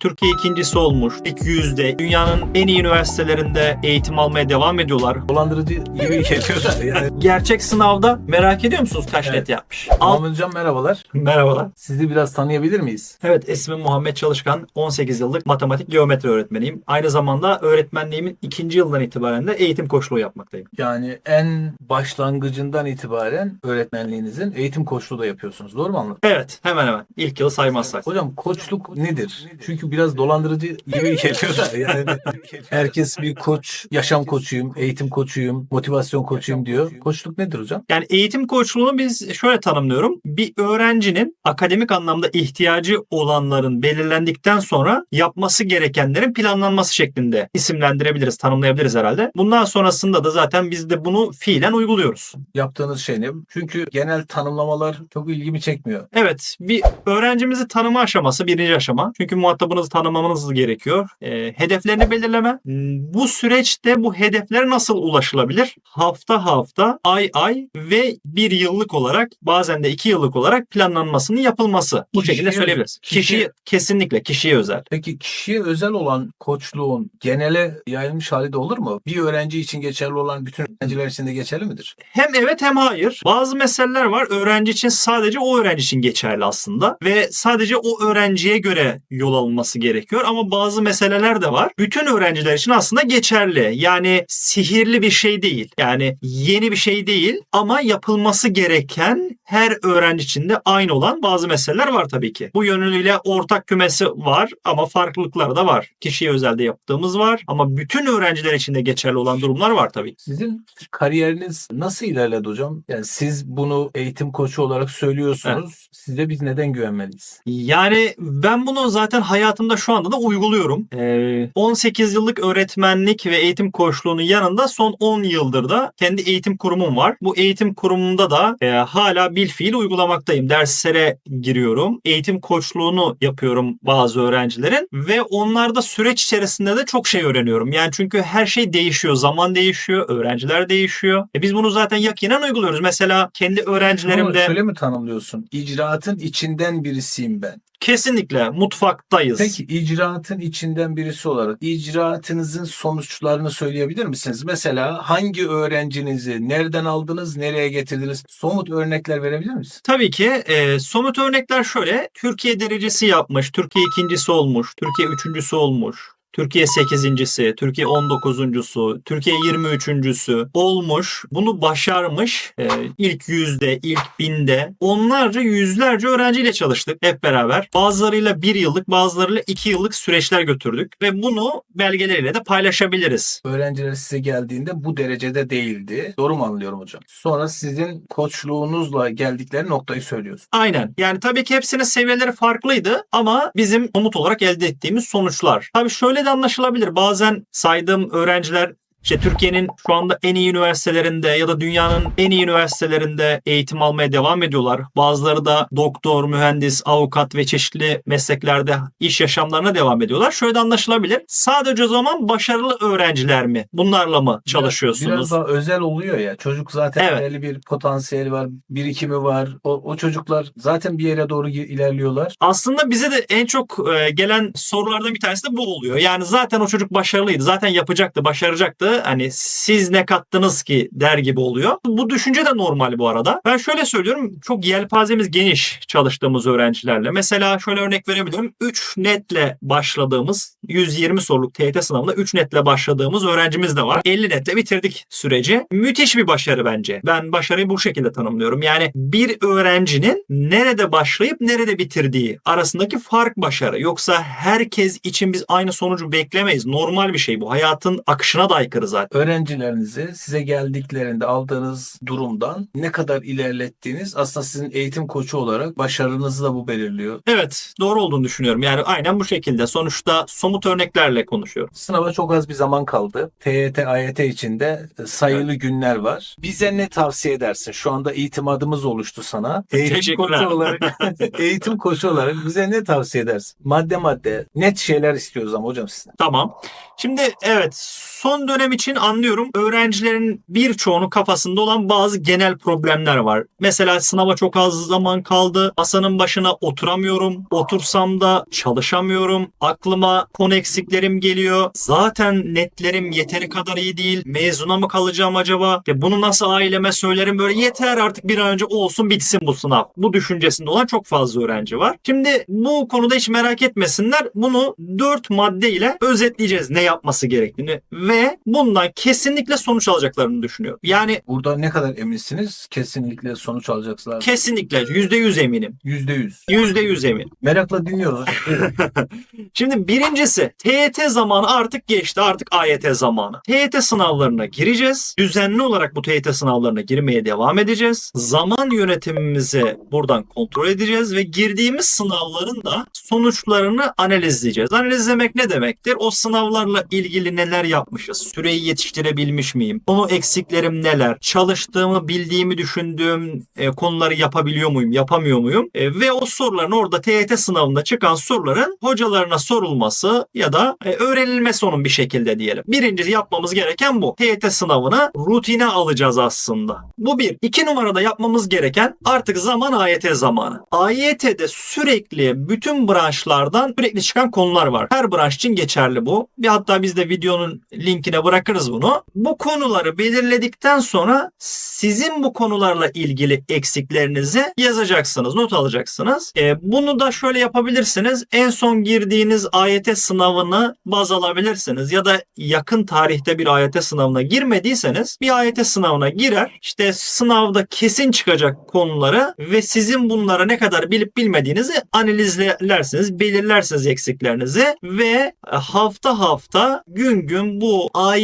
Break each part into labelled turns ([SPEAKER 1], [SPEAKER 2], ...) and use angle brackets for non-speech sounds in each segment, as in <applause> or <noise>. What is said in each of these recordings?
[SPEAKER 1] Türkiye ikincisi olmuş. İlk yüzde. Dünyanın en iyi üniversitelerinde eğitim almaya devam ediyorlar.
[SPEAKER 2] Dolandırıcı gibi geliyor da yani.
[SPEAKER 1] Gerçek sınavda merak ediyor musunuz kaç
[SPEAKER 2] Evet.
[SPEAKER 1] net yapmış? Al.
[SPEAKER 2] Muhammed Hocam merhabalar.
[SPEAKER 1] Merhabalar.
[SPEAKER 2] Sizi biraz tanıyabilir miyiz?
[SPEAKER 1] Evet ismim Muhammed Çalışkan. 18 yıllık matematik geometri öğretmeniyim. Aynı zamanda öğretmenliğimin ikinci yılından itibaren de eğitim koçluğu yapmaktayım.
[SPEAKER 2] Yani en başlangıcından itibaren öğretmenliğinizin eğitim koçluğu da yapıyorsunuz. Doğru mu anladım?
[SPEAKER 1] Evet hemen hemen. İlk yılı saymazsak.
[SPEAKER 2] Hocam koçluk nedir? Çünkü biraz dolandırıcı gibi <laughs> geliyor da yani. Herkes bir koç, yaşam koçuyum, eğitim koçuyum, motivasyon koçuyum diyor. Koçluk nedir hocam?
[SPEAKER 1] Yani eğitim koçluğunu biz şöyle tanımlıyorum. Bir öğrencinin akademik anlamda ihtiyacı olanların belirlendikten sonra yapması gerekenlerin planlanması şeklinde isimlendirebiliriz, tanımlayabiliriz herhalde. Bundan sonrasında da zaten biz de bunu fiilen uyguluyoruz.
[SPEAKER 2] Yaptığınız şey ne? Çünkü genel tanımlamalar çok ilgimi çekmiyor.
[SPEAKER 1] Evet, bir öğrencimizi tanıma aşaması birinci aşama. Çünkü muhatabınızı tanımamanız gerekiyor. E, hedeflerini belirleme. Bu süreçte bu hedeflere nasıl ulaşılabilir? Hafta hafta, ay ay ve bir yıllık olarak bazen de iki yıllık olarak planlanmasının yapılması. Bu
[SPEAKER 2] Kişiye
[SPEAKER 1] şekilde söyleyebiliriz. Kişi,
[SPEAKER 2] Kişi-
[SPEAKER 1] kesinlikle kişiye özel.
[SPEAKER 2] Peki kişiye özel olan koçluğun genele yayılmış hali de olur mu? Bir öğrenci için geçerli olan bütün öğrenciler için de geçerli midir?
[SPEAKER 1] Hem evet hem hayır. Bazı meseleler var öğrenci için sadece o öğrenci için geçerli aslında ve sadece o öğrenciye göre yol alınması gerekiyor ama bazı meseleler de var. Bütün öğrenciler için aslında geçerli. Yani sihirli bir şey değil. Yani yeni bir şey değil ama yapılması gereken her öğrenci için de aynı olan bazı meseleler var tabii ki. Bu yönüyle ortak kümesi var ama farklılıkları da var. Kişiye özelde yaptığımız var ama bütün öğrenciler için de geçerli olan durumlar var tabii.
[SPEAKER 2] Sizin kariyeriniz nasıl ilerledi hocam? Yani siz bunu eğitim koçu olarak söylüyorsunuz. Size biz neden güvenmeliyiz?
[SPEAKER 1] Yani ben bunu zaten hayatımda şu anda da uyguluyorum. Ee, 18 yıllık öğretmenlik ve eğitim koçluğunun yanında son 10 yıldır da kendi eğitim kurumum var. Bu eğitim kurumunda da e, hala bil fiil uygulamaktayım. Derslere giriyorum. Eğitim koçluğunu yapıyorum bazı öğrencilerin ve onlarda süreç içerisinde de çok şey öğreniyorum. Yani çünkü her şey değişiyor. Zaman değişiyor. Öğrenciler değişiyor. E biz bunu zaten yakinen uyguluyoruz. Mesela kendi öğrencilerim
[SPEAKER 2] Bunu
[SPEAKER 1] de
[SPEAKER 2] şöyle mi tanımlıyorsun? İcraatın içinden birisiyim ben.
[SPEAKER 1] Kesinlikle mutfaktayız.
[SPEAKER 2] Peki icraatın içinden birisi olarak icraatınızın sonuçlarını söyleyebilir misiniz? Mesela hangi öğrencinizi nereden aldınız, nereye getirdiniz? Somut örnekler verebilir misiniz?
[SPEAKER 1] Tabii ki e, somut örnekler şöyle. Türkiye derecesi yapmış, Türkiye ikincisi olmuş, Türkiye üçüncüsü olmuş. Türkiye 8.si, Türkiye 19.sü, Türkiye 23.sü olmuş. Bunu başarmış. E, ilk yüzde, ilk binde onlarca, yüzlerce öğrenciyle çalıştık hep beraber. Bazılarıyla bir yıllık, bazılarıyla iki yıllık süreçler götürdük. Ve bunu belgeleriyle de paylaşabiliriz.
[SPEAKER 2] Öğrenciler size geldiğinde bu derecede değildi. Doğru mu anlıyorum hocam? Sonra sizin koçluğunuzla geldikleri noktayı söylüyorsun.
[SPEAKER 1] Aynen. Yani tabii ki hepsinin seviyeleri farklıydı ama bizim somut olarak elde ettiğimiz sonuçlar. Tabii şöyle de anlaşılabilir. Bazen saydığım öğrenciler işte Türkiye'nin şu anda en iyi üniversitelerinde ya da dünyanın en iyi üniversitelerinde eğitim almaya devam ediyorlar. Bazıları da doktor, mühendis, avukat ve çeşitli mesleklerde iş yaşamlarına devam ediyorlar. Şöyle de anlaşılabilir. Sadece o zaman başarılı öğrenciler mi? Bunlarla mı çalışıyorsunuz?
[SPEAKER 2] Biraz daha özel oluyor ya. Çocuk zaten
[SPEAKER 1] Evet.
[SPEAKER 2] belli bir potansiyeli var, birikimi var. O, o çocuklar zaten bir yere doğru ilerliyorlar.
[SPEAKER 1] Aslında bize de en çok e, gelen sorulardan bir tanesi de bu oluyor. Yani zaten o çocuk başarılıydı. Zaten yapacaktı, başaracaktı. Hani siz ne kattınız ki der gibi oluyor. Bu düşünce de normal bu arada. Ben şöyle söylüyorum. Çok yelpazemiz geniş çalıştığımız öğrencilerle. Mesela şöyle örnek verebilirim. 3 netle başladığımız 120 soruluk TYT sınavında 3 netle başladığımız öğrencimiz de var. 50 netle bitirdik süreci. Müthiş bir başarı bence. Ben başarıyı bu şekilde tanımlıyorum. Yani bir öğrencinin nerede başlayıp nerede bitirdiği arasındaki fark başarı. Yoksa herkes için biz aynı sonucu beklemeyiz. Normal bir şey bu. Hayatın akışına da aykırı zaten.
[SPEAKER 2] Öğrencilerinizi size geldiklerinde aldığınız durumdan ne kadar ilerlettiğiniz aslında sizin eğitim koçu olarak başarınızı da bu belirliyor.
[SPEAKER 1] Evet doğru olduğunu düşünüyorum. Yani aynen bu şekilde. Sonuçta somut örneklerle konuşuyorum.
[SPEAKER 2] Sınava çok az bir zaman kaldı. TYT, AYT içinde sayılı günler var. Bize ne tavsiye edersin? Şu anda itimadımız oluştu sana. <laughs> Eğitim koçu olarak, <laughs> eğitim koçu olarak bize ne tavsiye edersin? Madde madde net şeyler istiyoruz ama hocam sizden.
[SPEAKER 1] Tamam. Şimdi evet son dönem dönem için anlıyorum öğrencilerin birçoğunun kafasında olan bazı genel problemler var. Mesela sınava çok az zaman kaldı. Masanın başına oturamıyorum. Otursam da çalışamıyorum. Aklıma konu eksiklerim geliyor. Zaten netlerim yeteri kadar iyi değil. Mezuna mı kalacağım acaba? Ya bunu nasıl aileme söylerim? Böyle yeter artık bir an önce olsun bitsin bu sınav. Bu düşüncesinde olan çok fazla öğrenci var. Şimdi bu konuda hiç merak etmesinler. Bunu dört madde ile özetleyeceğiz ne yapması gerektiğini ve bundan kesinlikle sonuç alacaklarını düşünüyorum. Yani
[SPEAKER 2] Burada ne kadar eminsiniz? Kesinlikle sonuç alacaksınız.
[SPEAKER 1] kesinlikle yüzde yüz eminim.
[SPEAKER 2] Yüzde yüz.
[SPEAKER 1] Yüzde yüz eminim.
[SPEAKER 2] Merakla dinliyoruz. Buyurun. <laughs>
[SPEAKER 1] Şimdi birincisi TYT zamanı artık geçti. Artık AYT zamanı. TYT sınavlarına gireceğiz. Düzenli olarak bu TYT sınavlarına girmeye devam edeceğiz. Zaman yönetimimizi buradan kontrol edeceğiz ve girdiğimiz sınavların da sonuçlarını analizleyeceğiz. Analizlemek ne demektir? O sınavlarla ilgili neler yapmışız? Süreyi yetiştirebilmiş miyim? Konu eksiklerim neler? Çalıştığımı, bildiğimi düşündüğüm e, konuları yapabiliyor muyum, yapamıyor muyum? E, ve o soruların orada TYT sınavında çıkan soruların hocalarına sorulması ya da e, öğrenilmesi onun bir şekilde diyelim. Birinci yapmamız gereken bu. TYT sınavını rutine alacağız aslında. Bu bir. İki numarada yapmamız gereken artık zaman AYT zamanı. AYT'de sürekli bütün branşlardan sürekli çıkan konular var. Her branş için geçerli bu. Bir hatta biz de videonun linkine bırakırız bunu. Bu konuları belirledikten sonra sizin bu konularla ilgili eksiklerinizi yazacaksınız, not alacaksınız. E, bunu da şöyle yapabilirsiniz. En son girdiğiniz AYT sınavını baz alabilirsiniz ya da yakın tarihte bir AYT sınavına girmediyseniz bir AYT sınavına girer. İşte sınavda kesin çıkacak konuları ve sizin bunlara ne kadar bilip bilmediğinizi analizlersiniz, belirlersiniz eksiklerinizi ve hafta hafta gün gün bu AYT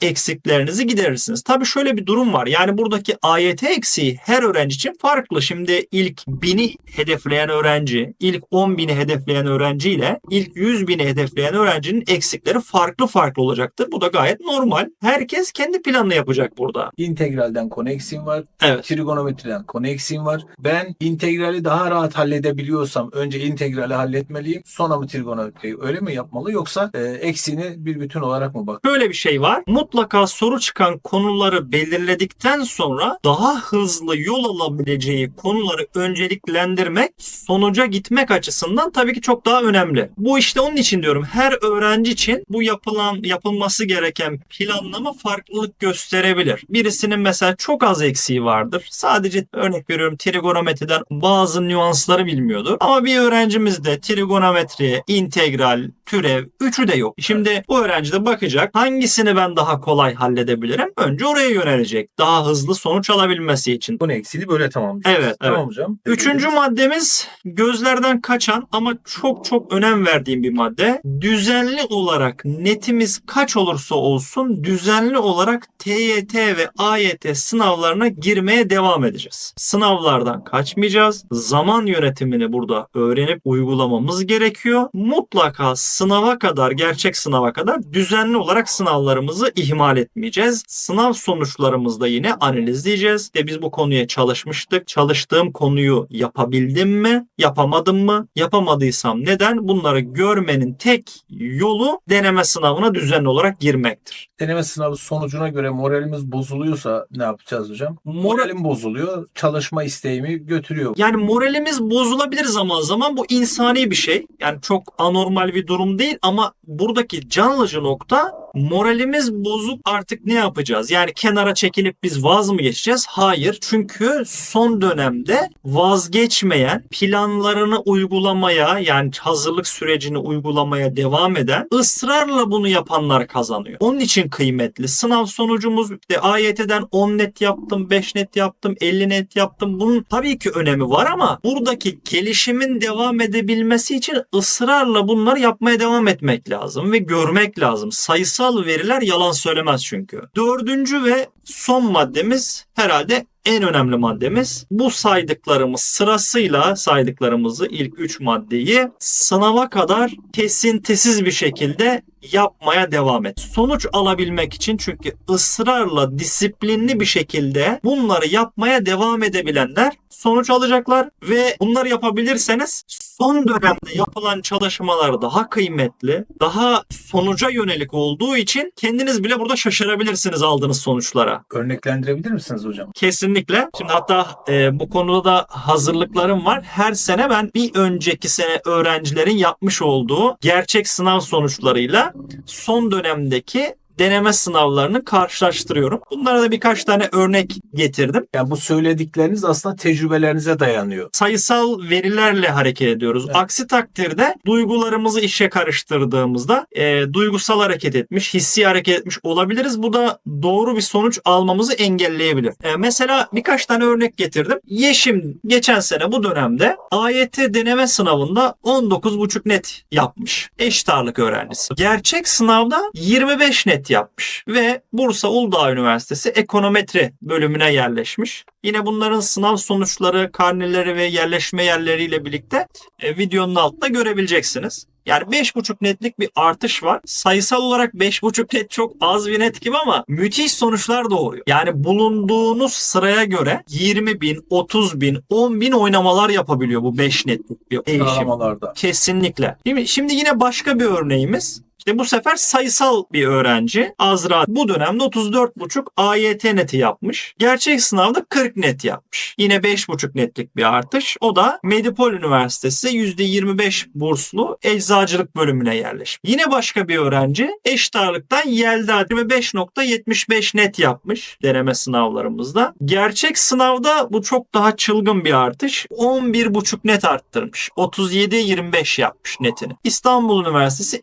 [SPEAKER 1] eksiklerinizi giderirsiniz. Tabii şöyle bir durum var. Yani buradaki AYT eksiği her öğrenci için farklı. Şimdi ilk 1000'i hedefleyen öğrenci, ilk 10.000'i hedefleyen öğrenci ile ilk 100.000'i hedefleyen öğrencinin eksikleri farklı farklı olacaktır. Bu da gayet normal. Herkes kendi planını yapacak burada.
[SPEAKER 2] İntegralden konu eksiğim var.
[SPEAKER 1] Evet.
[SPEAKER 2] Trigonometriden konu eksiğim var. Ben integrali daha rahat halledebiliyorsam önce integrali halletmeliyim. Sonra mı trigonometriyi öyle mi yapmalı yoksa e, eksiğini bir bütün olarak mı bak?
[SPEAKER 1] Böyle bir şey var. Mutlaka soru çıkan konuları belirledikten sonra daha hızlı yol alabileceği konuları önceliklendirmek sonuca gitmek açısından tabii ki çok daha önemli. Bu işte onun için diyorum her öğrenci için bu yapılan yapılması gereken planlama farklılık gösterebilir. Birisinin mesela çok az eksiği vardır. Sadece örnek veriyorum trigonometriden bazı nüansları bilmiyordur. Ama bir öğrencimiz de trigonometri, integral, türev üçü de yok. Şimdi bu öğrenci de bakacak hangisini ben daha kolay halledebilirim? Önce oraya yönelecek. Daha hızlı sonuç alabilmesi için.
[SPEAKER 2] Konu eksiğini böyle tamamlayacağız.
[SPEAKER 1] Evet,
[SPEAKER 2] Tamam
[SPEAKER 1] evet.
[SPEAKER 2] hocam.
[SPEAKER 1] Üçüncü maddemiz gözlerden kaçan ama çok çok önem verdiğim bir madde. Düzenli olarak netimiz kaç olursa olsun düzenli olarak TYT ve AYT sınavlarına girmeye devam edeceğiz. Sınavlardan kaçmayacağız. Zaman yönetimini burada öğrenip uygulamamız gerekiyor. Mutlaka sınava kadar, gerçek sınava kadar düzenli olarak sınavlarımızı ihmal etmeyeceğiz. Sınav sonuçlarımızda yine analizleyeceğiz. De biz bu konuya çalışmıştık. Çalıştığım konuyu yapabildim mi? Yapamadım mı? Yapamadıysam neden? Bunları görmenin tek yolu deneme sınavına düzenli olarak girmektir.
[SPEAKER 2] Deneme sınavı sonucuna göre moralimiz bozuluyorsa ne yapacağız hocam?
[SPEAKER 1] Moral
[SPEAKER 2] Moralim bozuluyor. Çalışma isteğimi götürüyor.
[SPEAKER 1] Yani moralimiz bozulabilir zaman zaman bu insani bir şey. Yani çok anormal bir durum değil ama buradaki can alıcı nokta moralimiz bozuk artık ne yapacağız? Yani kenara çekilip biz vaz mı geçeceğiz? Hayır. Çünkü son dönemde vazgeçmeyen, planlarını uygulamaya yani hazırlık sürecini uygulamaya devam eden, ısrarla bunu yapanlar kazanıyor. Onun için kıymetli. Sınav sonucumuz işte AYT'den 10 net yaptım, 5 net yaptım, 50 net yaptım. Bunun tabii ki önemi var ama buradaki gelişimin devam edebilmesi için ısrarla bunları yapmaya devam etmek lazım ve görmek lazım. Sayısal veriler yalan söylemez çünkü. Dördüncü ve son maddemiz herhalde en önemli maddemiz. Bu saydıklarımız sırasıyla saydıklarımızı ilk 3 maddeyi sınava kadar kesintisiz bir şekilde yapmaya devam et. Sonuç alabilmek için çünkü ısrarla disiplinli bir şekilde bunları yapmaya devam edebilenler sonuç alacaklar ve bunları yapabilirseniz son dönemde yapılan çalışmalar daha kıymetli, daha sonuca yönelik olduğu için kendiniz bile burada şaşırabilirsiniz aldığınız sonuçlara.
[SPEAKER 2] Örneklendirebilir misiniz hocam?
[SPEAKER 1] Kesinlikle. Şimdi hatta e, bu konuda da hazırlıklarım var. Her sene ben bir önceki sene öğrencilerin yapmış olduğu gerçek sınav sonuçlarıyla son dönemdeki deneme sınavlarını karşılaştırıyorum. Bunlara da birkaç tane örnek getirdim.
[SPEAKER 2] Yani bu söyledikleriniz aslında tecrübelerinize dayanıyor.
[SPEAKER 1] Sayısal verilerle hareket ediyoruz.
[SPEAKER 2] Evet.
[SPEAKER 1] Aksi takdirde duygularımızı işe karıştırdığımızda e, duygusal hareket etmiş, hissi hareket etmiş olabiliriz. Bu da doğru bir sonuç almamızı engelleyebilir. E, mesela birkaç tane örnek getirdim. Yeşim geçen sene bu dönemde AYT deneme sınavında 19,5 net yapmış. Eşit ağırlık öğrencisi. Gerçek sınavda 25 net yapmış ve Bursa Uludağ Üniversitesi ekonometri bölümüne yerleşmiş. Yine bunların sınav sonuçları, karneleri ve yerleşme yerleriyle birlikte e, videonun altında görebileceksiniz. Yani 5,5 netlik bir artış var. Sayısal olarak 5,5 net çok az bir net gibi ama müthiş sonuçlar doğuruyor. Yani bulunduğunuz sıraya göre 20 bin, 30 bin, 10 bin oynamalar yapabiliyor bu 5 netlik bir değişim. Kesinlikle. Şimdi, şimdi yine başka bir örneğimiz. İşte bu sefer sayısal bir öğrenci. Azra bu dönemde 34,5 AYT neti yapmış. Gerçek sınavda 40 net yapmış. Yine 5,5 netlik bir artış. O da Medipol Üniversitesi %25 burslu eczacılık bölümüne yerleşmiş. Yine başka bir öğrenci eşit ağırlıktan Yelda 25.75 net yapmış deneme sınavlarımızda. Gerçek sınavda bu çok daha çılgın bir artış. 11,5 net arttırmış. 37-25 yapmış netini. İstanbul Üniversitesi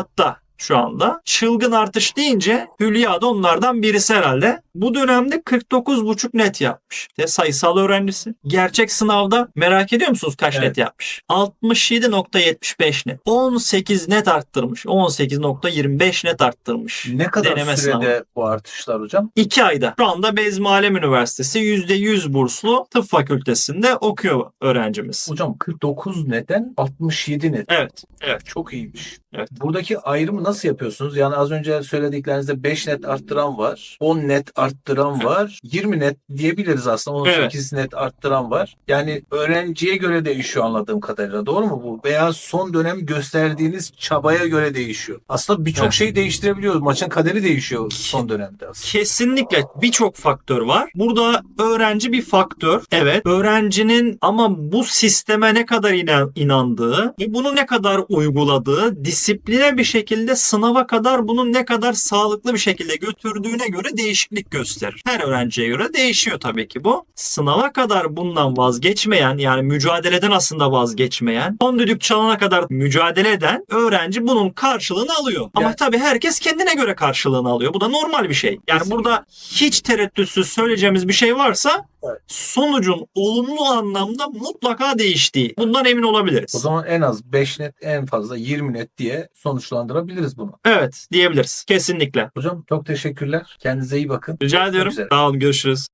[SPEAKER 1] った。Şu anda. Çılgın artış deyince Hülya da onlardan birisi herhalde. Bu dönemde 49,5 net yapmış. De sayısal öğrencisi. Gerçek sınavda merak ediyor musunuz kaç
[SPEAKER 2] Evet.
[SPEAKER 1] net yapmış? 67.75 net. 18 net arttırmış. 18.25 net arttırmış.
[SPEAKER 2] Ne kadar
[SPEAKER 1] Deneme
[SPEAKER 2] sürede
[SPEAKER 1] sınavı.
[SPEAKER 2] bu artışlar hocam?
[SPEAKER 1] 2 ayda. Şu anda Bezmi Alem Üniversitesi %100 burslu tıp fakültesinde okuyor öğrencimiz.
[SPEAKER 2] Hocam 49 neden 67 net.
[SPEAKER 1] Evet. Evet.
[SPEAKER 2] Çok iyiymiş.
[SPEAKER 1] Evet.
[SPEAKER 2] Buradaki ayrımı nasıl yapıyorsunuz? Yani az önce söylediklerinizde 5 net arttıran var, 10 net arttıran var, 20 net diyebiliriz aslında. 18 net arttıran var. Yani öğrenciye göre değişiyor anladığım kadarıyla. Doğru mu bu? Veya son dönem gösterdiğiniz çabaya göre değişiyor. Aslında birçok
[SPEAKER 1] Evet.
[SPEAKER 2] şey değiştirebiliyor. Maçın kaderi değişiyor son dönemde aslında.
[SPEAKER 1] Kesinlikle birçok faktör var. Burada öğrenci bir faktör. Evet. Öğrencinin ama bu sisteme ne kadar inan- inandığı ve bunu ne kadar uyguladığı, disipline bir şekilde sınava kadar bunu ne kadar sağlıklı bir şekilde götürdüğüne göre değişiklik gösterir. Her öğrenciye göre değişiyor tabii ki bu. Sınava kadar bundan vazgeçmeyen yani mücadeleden aslında vazgeçmeyen, son düdük çalana kadar mücadele eden öğrenci bunun karşılığını alıyor. Ama
[SPEAKER 2] Yani-
[SPEAKER 1] tabii herkes kendine göre karşılığını alıyor. Bu da normal bir şey. Yani
[SPEAKER 2] Kesinlikle.
[SPEAKER 1] burada hiç tereddütsüz söyleyeceğimiz bir şey varsa. Sonucun olumlu anlamda mutlaka değiştiği. Bundan emin olabiliriz.
[SPEAKER 2] O zaman en az 5 net en fazla 20 net diye sonuçlandırabiliriz bunu.
[SPEAKER 1] Evet diyebiliriz. Kesinlikle.
[SPEAKER 2] Hocam çok teşekkürler. Kendinize iyi bakın.
[SPEAKER 1] Rica ediyorum. Sağ olun. Görüşürüz.